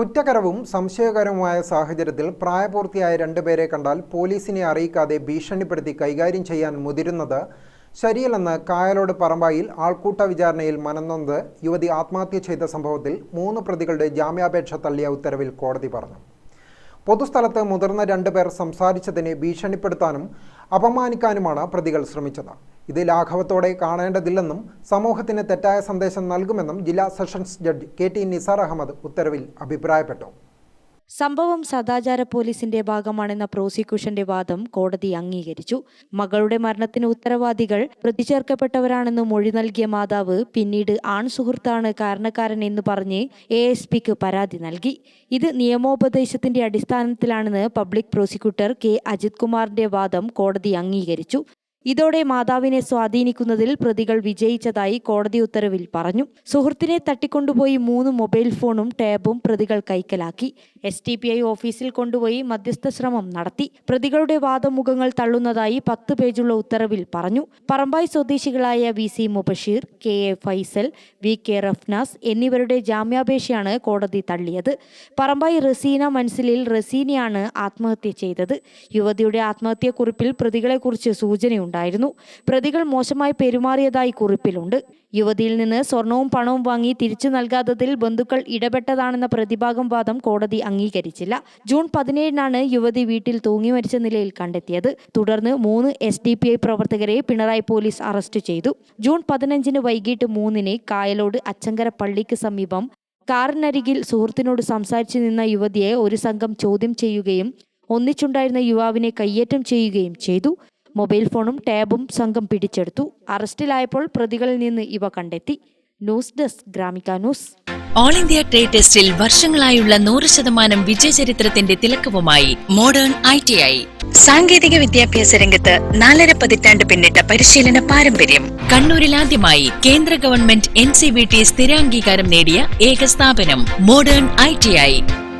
കുറ്റകരവും സംശയകരവുമായ സാഹചര്യത്തിൽ പ്രായപൂർത്തിയായ രണ്ടുപേരെ കണ്ടാൽ പോലീസിനെ അറിയിക്കാതെ ഭീഷണിപ്പെടുത്തി കൈകാര്യം ചെയ്യാൻ മുതിരുന്നത് ശരിയല്ലെന്ന് കായലോട് പറമ്പായിൽ ആൾക്കൂട്ട വിചാരണയിൽ മനന്നൊന്ത് യുവതി ആത്മഹത്യ ചെയ്ത സംഭവത്തിൽ മൂന്ന് പ്രതികളുടെ ജാമ്യാപേക്ഷ തള്ളിയ ഉത്തരവിൽ കോടതി പറഞ്ഞു. പൊതുസ്ഥലത്ത് മുതിർന്ന രണ്ടുപേർ സംസാരിച്ചതിനെ ഭീഷണിപ്പെടുത്താനും അപമാനിക്കാനുമാണ് പ്രതികൾ ശ്രമിച്ചത്. ഇത് ലാഘവത്തോടെ കാണേണ്ടതില്ലെന്നും സമൂഹത്തിന് തെറ്റായ സന്ദേശം നൽകുമെന്നും ജില്ലാ sessions judge K T Nisar Ahammed ഉത്തരവിൽ അഭിപ്രായപ്പെട്ടു. സംഭവം സദാചാര പോലീസിന്റെ ഭാഗമാണെന്ന പ്രോസിക്യൂഷന്റെ വാദം കോടതി അംഗീകരിച്ചു. മകളുടെ മരണത്തിന് ഉത്തരവാദികൾ പ്രതിചേർക്കപ്പെട്ടവരാണെന്ന് മൊഴി നൽകിയ മാതാവ് പിന്നീട് ആൺ സുഹൃത്താണ് കാരണക്കാരൻ എന്ന് പറഞ്ഞ് എ എസ് പിക്ക് പരാതി നൽകി. ഇത് നിയമോപദേശത്തിന്റെ അടിസ്ഥാനത്തിലാണെന്ന് പബ്ലിക് പ്രോസിക്യൂട്ടർ കെ അജിത് കുമാറിന്റെ വാദം കോടതി അംഗീകരിച്ചു. ഇതോടെ മാതാവിനെ സ്വാധീനിക്കുന്നതിൽ പ്രതികൾ വിജയിച്ചതായി കോടതി ഉത്തരവിൽ പറഞ്ഞു. സുഹൃത്തിനെ തട്ടിക്കൊണ്ടുപോയി മൂന്ന് മൊബൈൽ ഫോണും ടാബും പ്രതികൾ കൈക്കലാക്കി. എസ് ടി പി ഐ ഓഫീസിൽ കൊണ്ടുപോയി മധ്യസ്ഥ ശ്രമം നടത്തി. പ്രതികളുടെ വാദമുഖങ്ങൾ തള്ളുന്നതായി പത്ത് പേജുള്ള ഉത്തരവിൽ പറഞ്ഞു. പറമ്പായ് സ്വദേശികളായ V C Mubasheer K A Faisal V K Rafnas എന്നിവരുടെ ജാമ്യാപേക്ഷയാണ് കോടതി തള്ളിയത്. പറമ്പായ് റസീന മൻസിലിൽ റസീനയാണ് ആത്മഹത്യ ചെയ്തത്. യുവതിയുടെ ആത്മഹത്യക്കുറിപ്പിൽ പ്രതികളെക്കുറിച്ച് സൂചനയുണ്ടായിരുന്നു പ്രതികൾ മോശമായി പെരുമാറിയതായി കുറിപ്പിലുണ്ട്. യുവതിയിൽ നിന്ന് സ്വർണവും പണവും വാങ്ങി തിരിച്ചു നൽകാത്തതിൽ ബന്ധുക്കൾ ഇടപെട്ടതാണെന്ന പ്രതിഭാഗം വാദം കോടതി അംഗീകരിച്ചില്ല. ജൂൺ പതിനേഴിനാണ് യുവതി വീട്ടിൽ തൂങ്ങി മരിച്ച നിലയിൽ കണ്ടെത്തിയത്. തുടർന്ന് മൂന്ന് എസ് ഡി പി ഐ പ്രവർത്തകരെ പിണറായി പോലീസ് അറസ്റ്റ് ചെയ്തു. ജൂൺ പതിനഞ്ചിന് വൈകിട്ട് മൂന്നിന് കായലോട് അച്ചങ്കര പള്ളിക്ക് സമീപം കാറിനരികിൽ സുഹൃത്തിനോട് സംസാരിച്ചു നിന്ന യുവതിയെ ഒരു സംഘം ചോദ്യം ചെയ്യുകയും ഒന്നിച്ചുണ്ടായിരുന്ന യുവാവിനെ കയ്യേറ്റം ചെയ്യുകയും ചെയ്തു. മൊബൈൽ ഫോണും ടാബും സംഘം പിടിച്ചെടുത്തു. അറസ്റ്റിലായപ്പോൾ പ്രതികളിൽ നിന്ന് ഇവ കണ്ടെത്തി. News desk Gramika news. All India trade ടെസ്റ്റിൽ വർഷങ്ങളായുള്ള നൂറ് ശതമാനം വിജയചരിത്രത്തിന്റെ തിലക്കവുമായി മോഡേൺ ഐ ടി ഐ സാങ്കേതിക വിദ്യാഭ്യാസ രംഗത്ത് നാലര പതിറ്റാണ്ട് പിന്നിട്ട പരിശീലന പാരമ്പര്യം. കണ്ണൂരിൽ ആദ്യമായി കേന്ദ്ര government N C V T സ്ഥിരാംഗീകാരം നേടിയ ഏക സ്ഥാപനം മോഡേൺ ഐ ടി ഐ